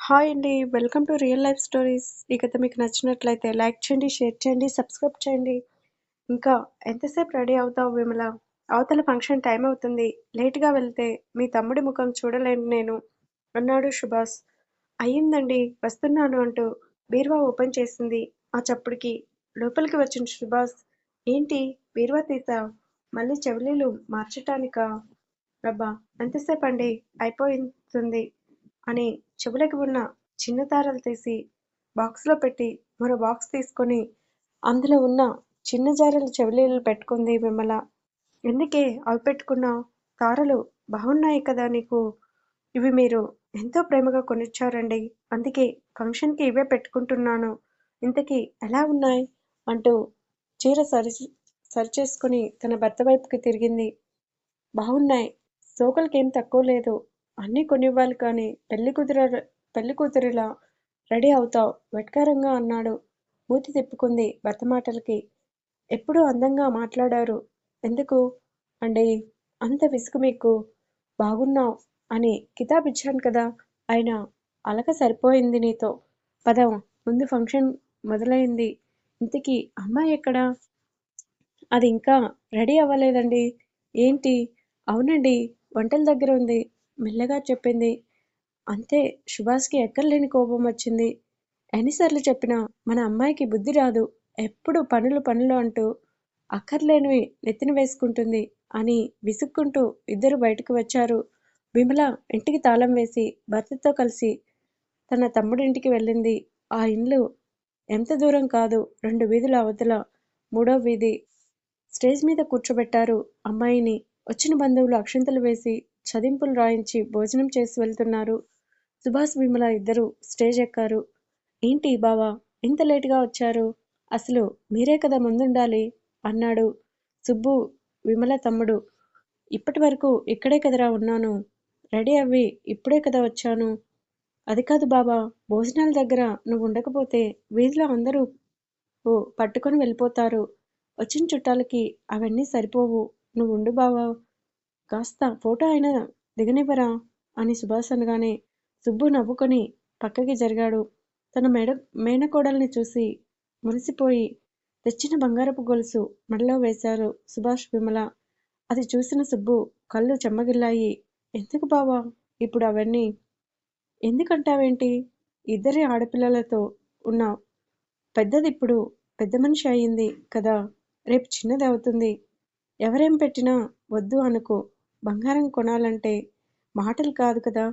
Hi అండి. Welcome to real life stories. ఈ కథ మీకు నచ్చినట్లయితే లైక్ చేయండి, షేర్ చేయండి, సబ్స్క్రైబ్ చేయండి. ఇంకా ఎంతసేపు రెడీ అవుతావు విమల? అవతల ఫంక్షన్ టైం అవుతుంది. లేట్‌గా వెళ్తే మీ తమ్ముడి ముఖం చూడలేను నేను అన్నాడు సుభాష్. అయ్యిందండి వస్తున్నాను అంటూ బీర్వా ఓపెన్ చేసింది. ఆ చప్పుడుకి లోపలికి వచ్చిన సుభాష్ ఏంటి బీర్వా తీత మళ్ళీ చెవిలీలు మార్చటానికా? అబ్బా ఎంతసేపండి అయిపోతుంది అని చెవులకి ఉన్న చిన్న దారాలు తీసి బాక్స్‌లో పెట్టి మరో బాక్స్ తీసుకొని అందులో ఉన్న చిన్న జారలు చెవిలీలు పెట్టుకుంది విమల. ఎందుకే అవి పెట్టుకున్న తారలు బాగున్నాయి కదా నీకు? ఇవి మీరు ఎంతో ప్రేమగా కొనిచ్చారండి. అందుకే ఫంక్షన్‌కి ఇవే పెట్టుకుంటున్నాను. ఇంతకీ ఎలా ఉన్నాయి అంటూ చీర సరి సరిచేసుకుని తన భర్త వైపుకి తిరిగింది. బాగున్నాయి సోకలకేం తక్కువ లేదు. అన్నీ కొనివ్వాలి కానీ పెళ్ళికూతుర పెళ్ళికూతురిలా రెడీ అవుతావు వెట్కారంగా అన్నాడు. మూతి తిప్పుకుంది భర్త మాటలకి. ఎప్పుడూ అందంగా మాట్లాడారు. ఎందుకు అండి అంత విసుగు మీకు? బాగున్నావు అని కితాబ్ ఇచ్చాను కదా! ఆయన అలక సరిపోయింది నీతో. పదం ముందు ఫంక్షన్ మొదలైంది ఇంతకీ అమ్మాయి ఎక్కడ? అది ఇంకా రెడీ అవ్వలేదండి ఏంటి? అవునండి వంటల దగ్గర ఉంది మెల్లగా చెప్పింది. అంతే సుభాష్‌కి ఎక్కర్లేని కోపం వచ్చింది. ఎన్నిసార్లు చెప్పినా మన అమ్మాయికి బుద్ధి రాదు. ఎప్పుడు పనులు పనులు అంటూ అక్కర్లేనివి నెత్తిన వేసుకుంటుంది అని విసుక్కుంటూ ఇద్దరు బయటకు వచ్చారు. విమల ఇంటికి తాళం వేసి భర్తతో కలిసి తన తమ్ముడింటికి వెళ్ళింది. ఆ ఇండ్లు ఎంత దూరం కాదు రెండు వీధుల అవతల మూడో వీధి. స్టేజ్ మీద కూర్చోబెట్టారు అమ్మాయిని. వచ్చిన బంధువులు అక్షంతలు వేసి చదింపులు రాయించి భోజనం చేసి వెళ్తున్నారు. సుభాష్, విమల ఇద్దరూ స్టేజ్ ఎక్కారు. ఏంటి బావా ఇంత లేటుగా వచ్చారు? అసలు మీరే కదా ముందుండాలి అన్నాడు సుబ్బు విమల తమ్ముడు. ఇప్పటివరకూ ఇక్కడే కదరా ఉన్నాను. రెడీ అవ్వి ఇప్పుడే కదా వచ్చాను. అది కాదు బావా భోజనాల దగ్గర నువ్వు ఉండకపోతే వీధిలో అందరూ పట్టుకొని వెళ్ళిపోతారు. వచ్చిన చుట్టాలకి అవన్నీ సరిపోవు. నువ్వు ఉండు బావా! కాస్త ఫోటో అయినా దిగనివ్వరా? అని సుభాష్ అనగానే సుబ్బు నవ్వుకొని పక్కకి జరిగాడు. తన మేడ మేనకోడల్ని చూసి మురిసిపోయి తెచ్చిన బంగారపు గొలుసు మెడలో వేశారు సుభాష్, విమల. అది చూసిన సుబ్బు కళ్ళు చెమ్మగిల్లాయి. ఎందుకు బావా ఇప్పుడు అవన్నీ? ఎందుకంటావేంటి? ఇద్దరి ఆడపిల్లలతో ఉన్న పెద్దది ఇప్పుడు పెద్ద మనిషి అయింది కదా రేపు చిన్నది అవుతుంది. ఎవరేం పెట్టినా వద్దు అనుకో బంగారం కొనాలంటే మాటలు కాదు కదా!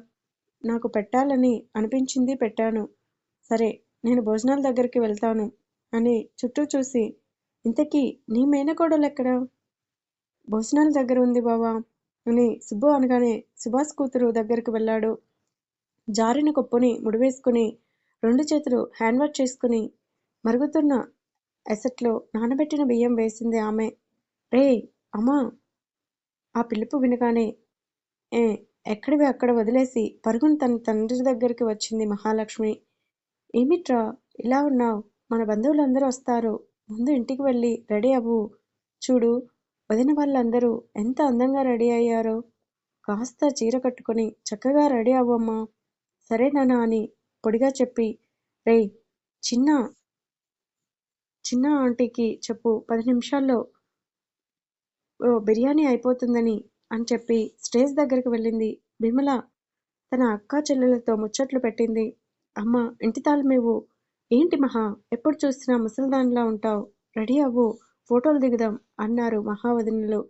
నాకు పెట్టాలని అనిపించింది పెట్టాను. సరే నేను భోజనాల దగ్గరికి వెళ్తాను అని చుట్టూ చూసి ఇంతకీ నీ మేనకోడలెక్కడ? భోజనాల దగ్గర ఉంది బావా అని సుబ్బు అనగానే సుభాష్ కూతురు దగ్గరికి వెళ్ళాడు. జారిన కొప్పుని ముడివేసుకుని రెండు చేతులు హ్యాండ్ వాష్ చేసుకుని మరుగుతున్న ఎసట్లో నానబెట్టిన బియ్యం వేసింది ఆమె. రేయ్ అమ్మా! ఆ పిలుపు వినగానే ఏ ఎక్కడివి అక్కడ వదిలేసి పరుగును తన తండ్రి దగ్గరికి వచ్చింది మహాలక్ష్మి. ఏమిట్రా ఇలా ఉన్నావు మన బంధువులందరూ వస్తారు. ముందు ఇంటికి వెళ్ళి రెడీ అవ్వు. చూడు వదిన వాళ్ళందరూ ఎంత అందంగా రెడీ అయ్యారో. కాస్త చీర కట్టుకుని చక్కగా రెడీ అవ్వమ్మా. సరే నానా అని పొడిగా చెప్పి రేయ్ చిన్న చిన్న ఆంటీకి చెప్పు పది నిమిషాల్లో ఓ బిర్యానీ అయిపోతుందని అని చెప్పి స్టేజ్ దగ్గరికి వెళ్ళింది. విమల తన అక్కా చెల్లెలతో ముచ్చట్లు పెట్టింది. అమ్మ ఇంటి తాళమేవు ఏంటి మహా ఎప్పుడు చూసినా ముసలిదానిలా ఉంటావు రెడీ అవ్వు ఫోటోలు దిగుదాం అన్నారు మహా వదినలు.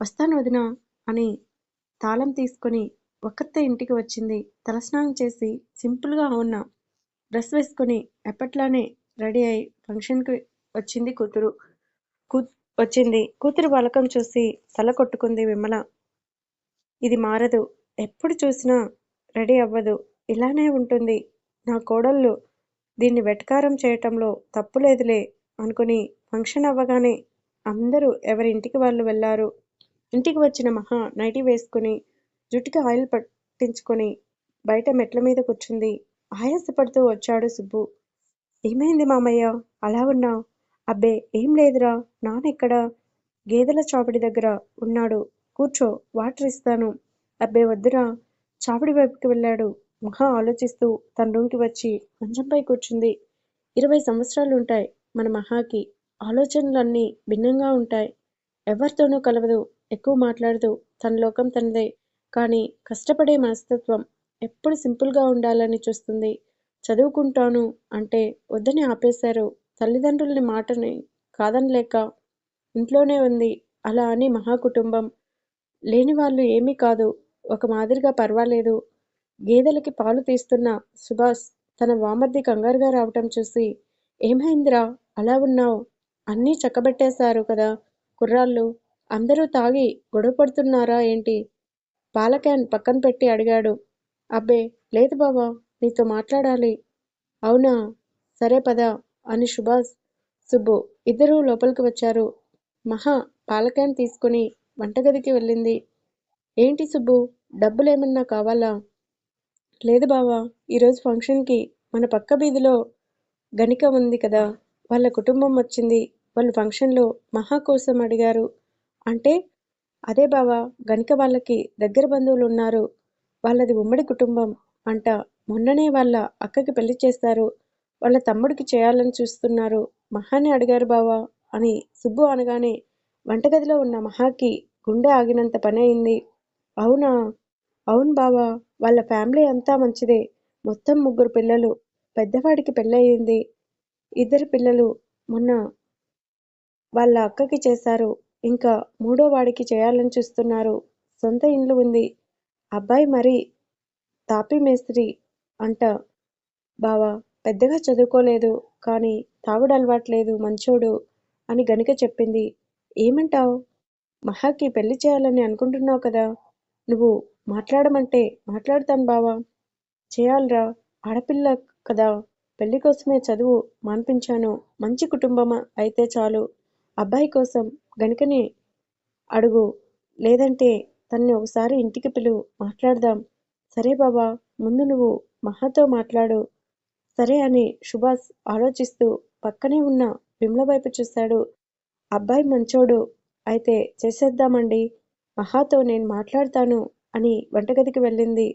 వస్తాను వదిన అని తాళం తీసుకుని ఒక్కతే ఇంటికి వచ్చింది. తలస్నానం చేసి సింపుల్గా ఉన్న డ్రెస్ వేసుకుని ఎప్పట్లానే రెడీ అయి ఫంక్షన్‌కి వచ్చింది కూతురు వచ్చింది. కూతురు బాలకం చూసి తల కొట్టుకుంది విమల. ఇది మారదు. ఎప్పుడు చూసినా రెడీ అవ్వదు. ఇలానే ఉంటుంది. నా కోడళ్ళు దీన్ని వెటకారం చేయటంలో తప్పులేదులే అనుకుని ఫంక్షన్ అవ్వగానే అందరూ ఎవరి ఇంటికి వాళ్ళు వెళ్ళారు. ఇంటికి వచ్చిన మహా నైటీ వేసుకుని జుట్టుకి ఆయిల్ పట్టించుకొని బయట మెట్ల మీద కూర్చుంది. ఆయాసపడుతూ వచ్చాడు సుబ్బు. ఏమైంది మామయ్య అలా ఉన్నావు అబ్బే ఏం లేదురా. నాన్నెక్కడ? గేదెల చావడి దగ్గర ఉన్నాడు. కూర్చో వాటర్ ఇస్తాను. అబ్బే వద్దురా. చావడి వైపుకి వెళ్ళాడు. మహా ఆలోచిస్తూ తన రూమ్కి వచ్చి మంచంపై కూర్చుంది. ఇరవై సంవత్సరాలు ఉంటాయి మన మహాకి. ఆలోచనలన్నీ భిన్నంగా ఉంటాయి. ఎవరితోనూ కలవదు ఎక్కువ మాట్లాడదు. తన లోకం తనదే. కానీ కష్టపడే మనస్తత్వం ఎప్పుడు సింపుల్గా ఉండాలని చూస్తుంది. చదువుకుంటాను అంటే వద్దని ఆపేశారు. తల్లిదండ్రుల్ని మాటని కాదనలేక ఇంట్లోనే ఉంది అలా అని మహా కుటుంబం లేని వాళ్ళు ఏమీ కాదు. ఒక మాదిరిగా పర్వాలేదు. గేదెలకి పాలు తీస్తున్న సుభాష్ తన వామర్ది కంగారుగా రావటం చూసి ఏమైందిరా? అలా ఉన్నావు? అన్నీ చక్కబెట్టేశారు కదా కుర్రాళ్ళు. అందరూ తాగి గొడవ పడుతున్నారా ఏంటి? పాల క్యాన్ పక్కన పెట్టి అడిగాడు. అబ్బే లేదు బావా నీతో మాట్లాడాలి. అవునా? సరే పదా. అని సుభాష్ సుబ్బు ఇద్దరూ లోపలికి వచ్చారు. మహా పాల తీసుకుని వంటగదికి వెళ్ళింది. ఏంటి సుబ్బు డబ్బులేమన్నా కావాలా? లేదు బావా ఈరోజు ఫంక్షన్కి మన పక్క వీధిలో గణిక ఉంది కదా వాళ్ళ కుటుంబం వచ్చింది. వాళ్ళు ఫంక్షన్లో మహా కోసం అడిగారు. అంటే అదే బావా గణిక వాళ్ళకి దగ్గర బంధువులు ఉన్నారు. వాళ్ళది ఉమ్మడి కుటుంబం అంట మొన్ననే వాళ్ళ అక్కకి పెళ్ళి చేస్తారు. వాళ్ళ తమ్ముడికి చేయాలని చూస్తున్నారు. మహాని అడిగారు బావా అని సుబ్బు అనగానే వంటగదిలో ఉన్న మహాకి గుండె ఆగినంత పని అయింది. అవునా? అవును బావా వాళ్ళ ఫ్యామిలీ అంతా మంచిదే. మొత్తం ముగ్గురు పిల్లలు పెద్దవాడికి పెళ్ళయింది. ఇద్దరు పిల్లలు మొన్న వాళ్ళ అక్కకి చేశారు. ఇంకా మూడో వాడికి చేయాలని చూస్తున్నారు. సొంత ఇండ్లు ఉంది. అబ్బాయి మరి తాపీ మేస్త్రి అంట బావా. పెద్దగా చదువుకోలేదు కానీ తాగుడు అలవాట్లేదు మంచోడు అని గనిక చెప్పింది ఏమంటావు? మహాకి పెళ్ళి చేయాలని అనుకుంటున్నావు కదా నువ్వు మాట్లాడమంటే మాట్లాడతాను బావా. చేయాలిరా ఆడపిల్ల కదా పెళ్ళి కోసమే చదువు మాన్పించాను మంచి కుటుంబం అయితే చాలు. అబ్బాయి కోసం గనుకనే అడుగు లేదంటే తన్ని ఒకసారి ఇంటికి పిలువు మాట్లాడదాం. సరే బాబా ముందు నువ్వు మహాతో మాట్లాడు. సరే అని సుభాష్ ఆలోచిస్తూ పక్కనే ఉన్న విమల వైపు చూశాడు. అబ్బాయి మంచోడు. అయితే చేసేద్దామండి. మహాతో నేను మాట్లాడతాను అని వంటగదికి వెళ్ళింది.